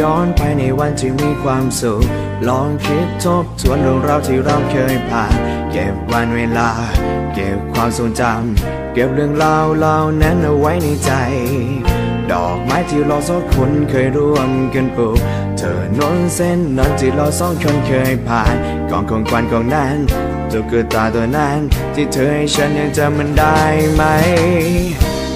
ย้อนไปในวันที่มีความสุข ลองคิดทบทวนเรื่องราวที่เราเคยผ่าน เก็บวันเวลา เก็บความทรงจำ เก็บเรื่องราวเหล่านั้นเอาไว้ในใจ ดอกไม้ที่เราสองคนเคยร่วมกันปลูก เธอนนเส้นนั้นที่เราสองคนเคยผ่านกองของควันของนั้นตุ๊กตาตัวนั้น ที่เธอให้ฉันยังจำมันได้ไหม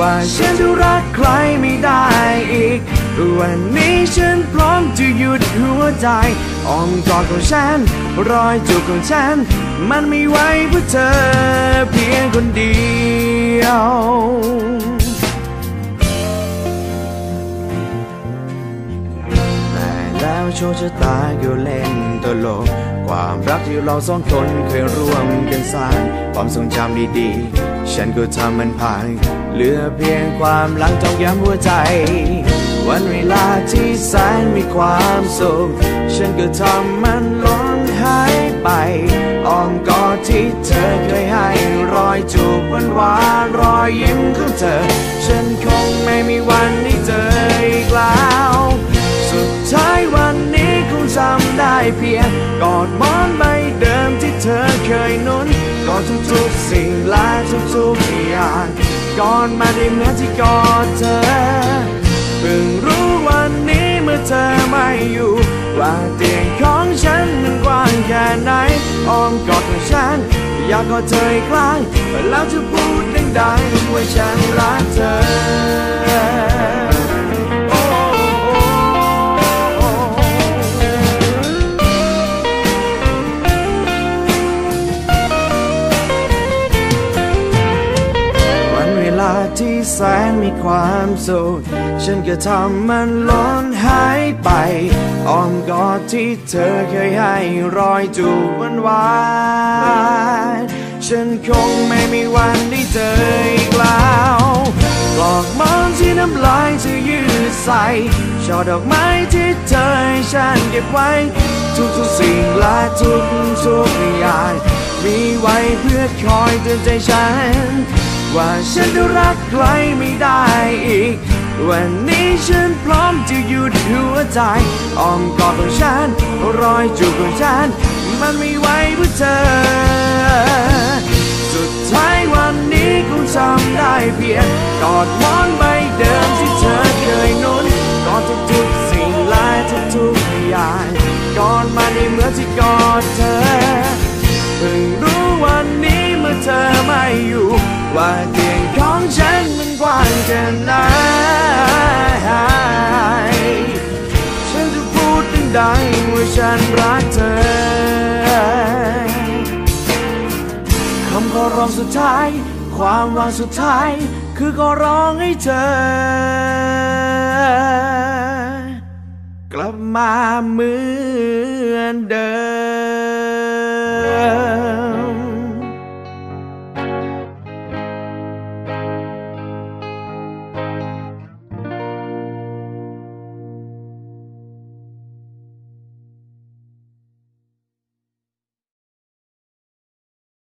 ว่าฉันจะรักใครไม่ได้อีก วันนี้ฉันพร้อมจะหยุดหัวใจอ้อมกอดของฉัน รอยจูบของฉัน มันไม่ไวเพื่อเธอเพียงคนเดียวแต่แล้วโชคชะตาก็เล่นตลก ความรักที่เราสองคนเคยร่วมกันสร้าง ความทรงจำดีๆ ฉันก็ทำมันผ่านเหลือเพียงความหลังจองย้ำหัวใจ วันเวลาที่แสนมีความสุขฉันก็ทำมันล้นหายไปอ้อมกอดที่เธอเคยให้รอยจูบหวานหวานรอยยิ้มของเธอ ฉันคงไม่มีวันได้เจออีกแล้วสุดท้ายวันนี้คงจำได้เพียงกอดมอนใบเดิมที่เธอเคยนุน ทุกๆสิ่งและทุกๆอย่างกอดมาได้เหมือนที่กอดเธอเพิ่งรู้วันนี้เมื่อเธอไม่อยู่ ว่าเตียงของฉันมันกว้างแค่ไหนอ้อมกอดของฉัน อยากกอดเธออีกครั้งแล้วจะพูดดังๆว่าฉันรักเธอ ที่แสนมีความสุข ฉันก็ทำมันล้นหายไปอ้อมกอดที่เธอเคยให้รอยจูบหวานวานฉันคงไม่มีวันได้เจออีกแล้วกลอกมอนที่น้ำลายเธอยืดใส่ช่อดอกไม้ที่เธอให้ฉันเก็บไว้ ทุกๆสิ่งและทุกๆอย่างมีไว้เพื่อคอยเตือนใจฉัน ว่าฉันจะรักใครไม่ได้อีก วันนี้ฉันพร้อมจะหยุดหัวใจอ้อมกอดของฉันรอยจูบของฉัน มันไม่ไหวเพื่อเธอ ว่าเตียงของฉันมันกว้างแค่ไหนฉันจะพูดดังๆว่าฉันรักเธอคำขอร้องสุดท้าย ความหวังสุดท้าย คือขอร้องให้เธอ กลับมาเหมือนเดิ